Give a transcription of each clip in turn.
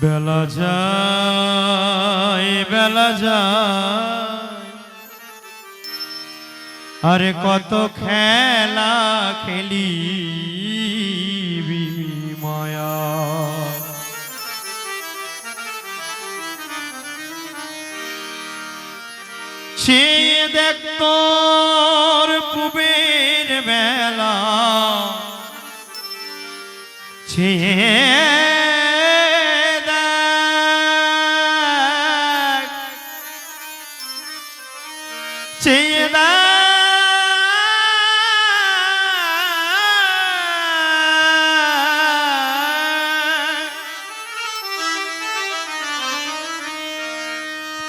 বেলা যায় বেলা যায়। আরে কত খেলা খেলি মায়া। সে দেখ পুবের বেলা। সে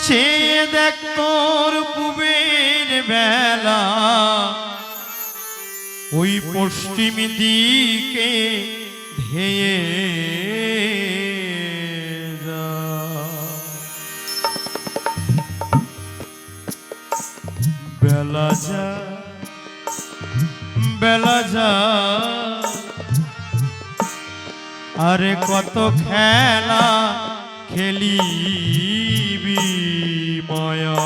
চেয়ে দেখ তোর পুবের বেলা। ওই পশ্চিম দিকে ধেয়ে। বেলা যা বেলা যা। আরে কত খেলা। মায়া।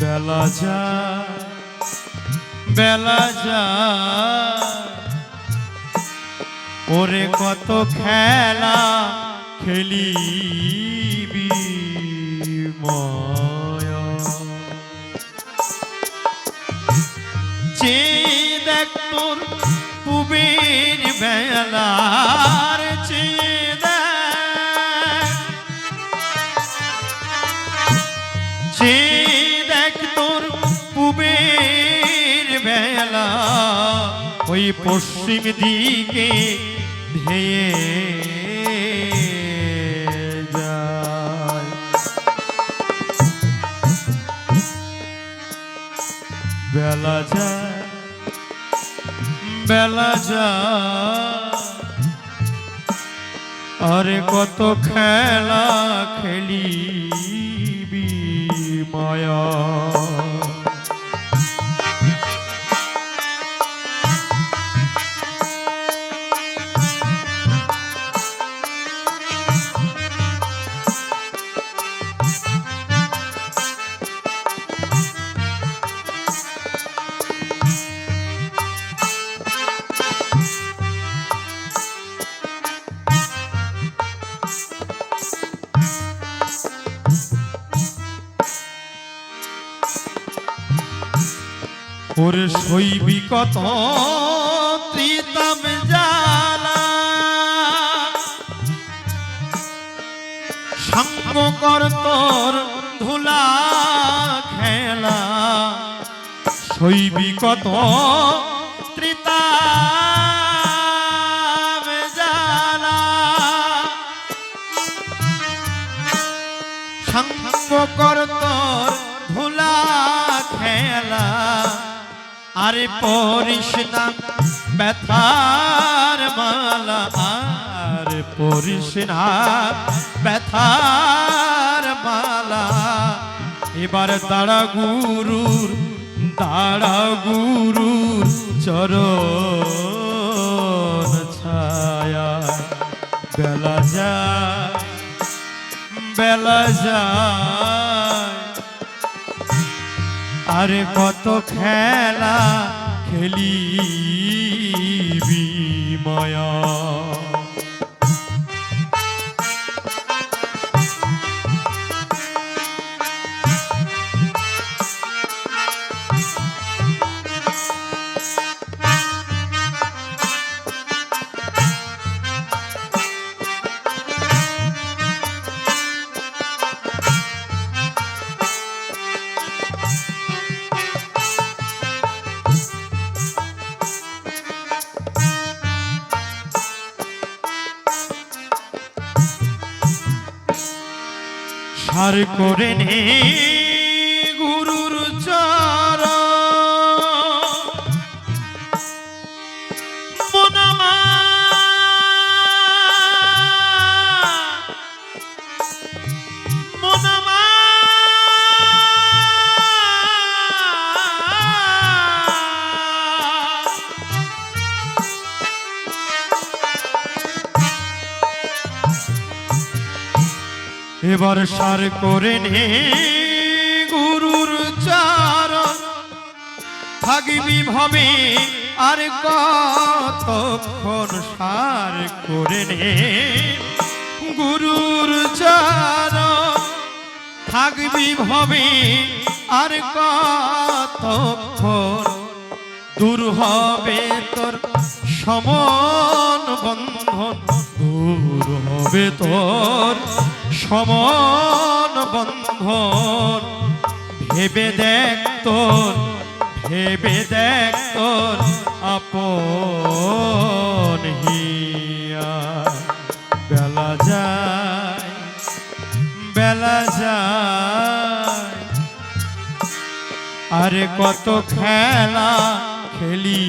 বেলা যা বেলা যা ওরে কত খেলা খেলিবি মায়া বেলার যে দেখ তোর পুবের বেলা ওই পশ্চিম দিকে ধেয়ে বেলা যায় বেলা যায়। আরে কত খেলা খেলিবি মায়া। ওরে শৈবী কত প্রীতম জালা সঙ্গ কর তোর ধুলা খেলা। শৈবী কত ত্রিতাম জালা সঙ্গ কর তোর ধুলা খেলা। আরে পরিস না, ব্যথার মালা আর পরিস না, ব্যথার মালা। এবার তারা গুরুর, দাঁড়া গুরুর চরণ ছায়া। বেলা যায় বেলা যায়। আরে কত খেলা খেলিবি মায়া? সার করে নে। এবার সার করে নে গুরুর চারণ থাকবি ভাবে আর কতক্ষণ সার করে নে গুরুর চারণ থাকবি ভাবে আর কতক্ষণ দূর হবে তোর সমন বন্ধন, দূর হবে তোর সমন বন্ধন, ভেবে দেখ তোর, ভেবে দেখ তোর আপন বেলা যায় বেলা যায়, আরে কত খেলা খেলি।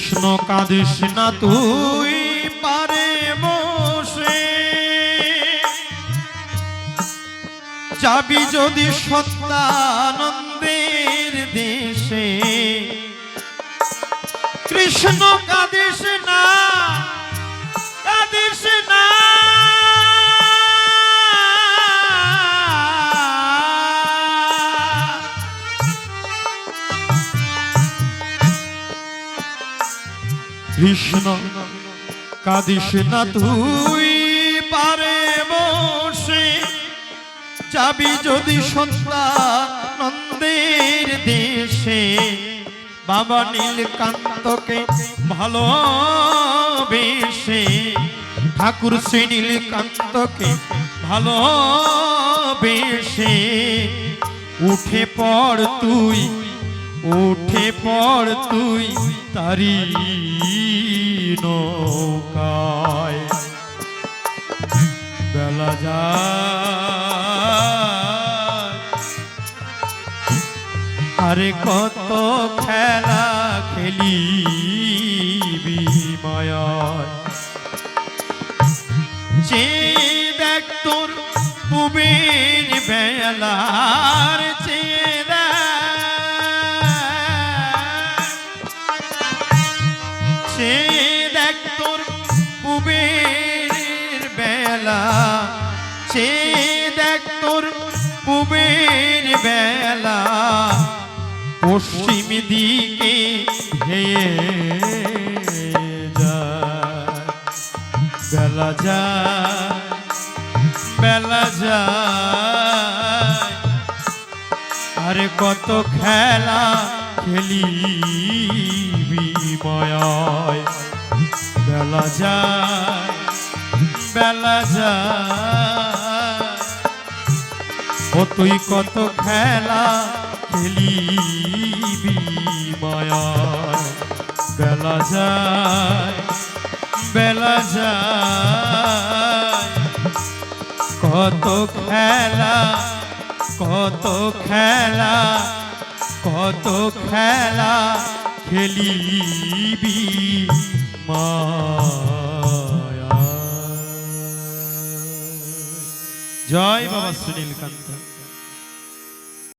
কৃষ্ণ কাঁদিস না তুই পারে বসে। যাবি যদি সত্যানন্দের দেশে। কৃষ্ণ কাঁদিস না কৃষ্ণ, কাঁদিস না তুই, পারে বসে। যাবি যদি সন্তানন্দের দেশে, বাবা নীলকান্তকে ভালোবেসে। ঠাকুর শ্রী নীলকান্তকে ভালোবেসে। উঠে পড় তুই উঠে পড় তুই তারি নৌকায়। বেলা যায়। আরে কত খেলা খেলি বিময় যে দেখ তোর পুবের বেলার সে দেখ তোর পুবের বেলা। সে দেখ তোর পুবের বেলা। পশ্চিম দিকে ধেয়ে বেলা যায় বেলা যায়। আরে কত খেলা খেলি। বিময় বেলা যায় বেলা যায়। ও তুই কত খেলা খেলি বিময় বেলা যায় বেলা যায়। কত খেলা কত খেলা কত খেলা খেলিবি মায়া। জয় বাবা সুনীল কান্ত